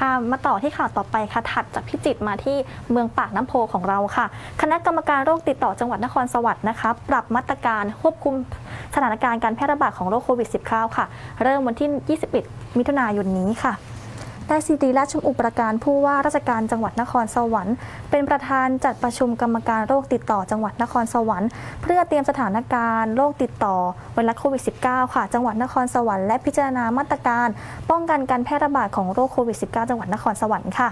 ค่ะมาต่อที่ข่าวต่อไปค่ะถัดจากพิจิตรมาที่เมืองปากน้ำโพของเราค่ะ คณะกรรมการโรคติดต่อจังหวัดนครสวรรค์นะคะปรับมาตรการควบคุมสถานการณ์การแพร่ระบาดของโรคโควิด -19 ค่ะ เริ่มวันที่ 21 มิถุนายนนี้ค่ะ นายสิริราชชมอุปการผู้ว่าราชการจังหวัดนครสวรรค์ เป็นประธานจัดประชุมกรรมการโรคติดต่อจังหวัดนครสวรรค์ เพื่อเตรียมสถานการณ์โรคติดต่อไวรัสโควิด -19 ค่ะ จังหวัดนครสวรรค์และพิจารณามาตรการ ป้องกันการแพร่ระบาดของโรคโควิด -19 จังหวัดนครสวรรค์ค่ะ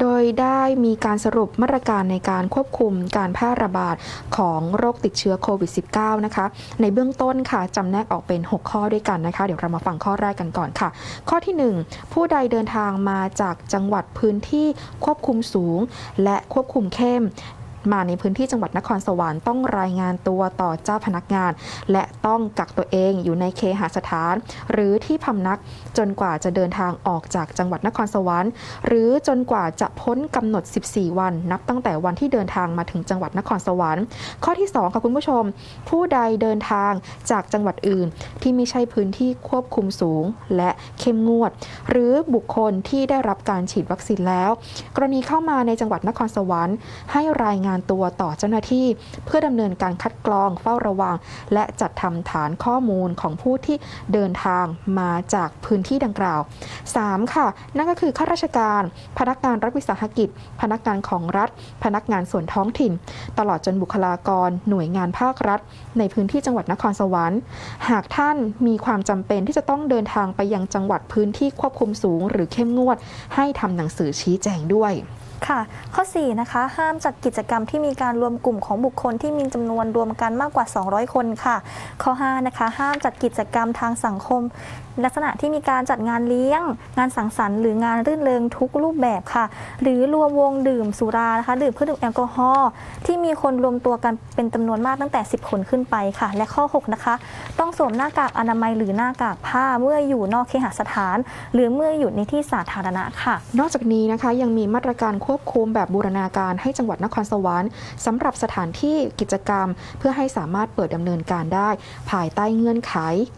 โดยได้มีการสรุปมาตรการในการควบคุมการแพร่ระบาดของโรคติดเชื้อโควิด -19 นะคะ ในเบื้องต้นค่ะจำแนกออกเป็น 6 ข้อด้วยกันนะคะ เดี๋ยวเรามาฟังข้อแรกกันก่อนค่ะ ข้อที่ 1 ผู้ใดเดินทางมาจากจังหวัดพื้นที่ควบคุมสูง และควบคุมเข้ม มาในพื้นที่จังหวัดนครสวรรค์ต้องรายงานตัวต่อเจ้าพนักงาน และต้องกักตัวเองอยู่ในเคหสถาน หรือที่พำนักจนกว่าจะเดินทางออกจากจังหวัดนครสวรรค์ หรือจนกว่าจะพ้นกำหนด 14 วัน นับตั้งแต่วันที่เดินทางมาถึงจังหวัดนครสวรรค์ ข้อที่ 2 ค่ะคุณผู้ชม ผู้ใดเดินทางจากจังหวัดอื่น ที่ไม่ใช่พื้นที่ควบคุมสูง และเข้มงวด หรือบุคคลที่ได้รับการฉีดวัคซีนแล้ว กรณีเข้ามาในจังหวัดนครสวรรค์ ให้รายงานตัวต่อเจ้าหน้าที่ เพื่อดำเนินการคัดกรองเฝ้าระวัง และจัดทำฐานข้อมูลของผู้ที่เดินทางมาจากพื้นที่ดังกล่าว 3. ค่ะ นั่นก็คือข้าราชการ พนักงานรัฐวิสาหกิจ พนักงานของรัฐ พนักงานส่วนท้องถิ่น ตลอดจนบุคลากร หน่วยงานภาครัฐ ในพื้นที่จังหวัดนครสวรรค์ หากท่านมีความจำเป็นที่จะต้องเดินทางไปยังจังหวัดพื้นที่ควบคุมสูง หรือเข้มงวด ให้ทำหนังสือชี้แจงด้วย ค่ะ ข้อ 4 นะคะ ห้ามจัดกิจกรรมที่มีการรวมกลุ่มของบุคคลที่มีจำนวนรวมกันมากกว่า 200 คนค่ะ ข้อ 5 นะคะ ห้ามจัดกิจกรรมทางสังคม ลักษณะที่มีการจัดงานเลี้ยง งานสังสรรค์หรืองานรื่นเริงทุกรูปแบบค่ะ หรือรวมวงดื่มสุรานะคะดื่มเครื่องดื่มแอลกอฮอล์ที่มีคนรวมตัวกันเป็นจำนวนมากตั้งแต่ 10 คนขึ้นไปค่ะ และข้อ 6 นะคะ ต้องสวมหน้ากากอนามัยหรือหน้ากากผ้าเมื่ออยู่นอกเคหสถาน หรือเมื่ออยู่ในที่สาธารณะค่ะ นอกจากนี้นะคะยังมีมาตรการควบคุมแบบบูรณาการให้จังหวัดนครสวรรค์สำหรับสถานที่กิจกรรม เพื่อให้สามารถเปิดดำเนินการได้ ภายใต้เงื่อนไข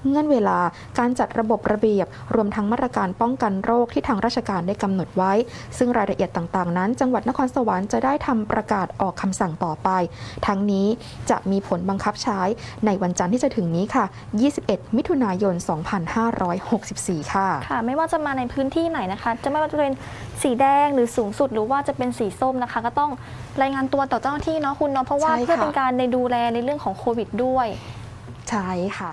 เงื่อนเวลา การจัดระบบระเบียบ รวมทั้งมาตรการป้องกันโรคที่ทางราชการได้กำหนดไว้ ซึ่งรายละเอียดต่างๆ นั้น จังหวัดนครสวรรค์จะได้ทำประกาศออกคำสั่งต่อไป ทั้งนี้จะมีผลบังคับใช้ในวันจันทร์ที่จะถึงนี้ค่ะ 21 มิถุนายน 2564 ค่ะ ค่ะ ไม่ว่าจะมาในพื้นที่ไหนนะคะ จะไม่ว่าจะเป็น สีแดงหรือสูงสุดหรือว่าจะเป็นสีส้มนะคะ ก็ต้องรายงานตัวต่อเจ้าหน้าที่เนาะคุณเนาะเพราะว่าใช่ค่ะ เพื่อเป็นการในดูแลในเรื่องของโควิดด้วย ใช่ค่ะ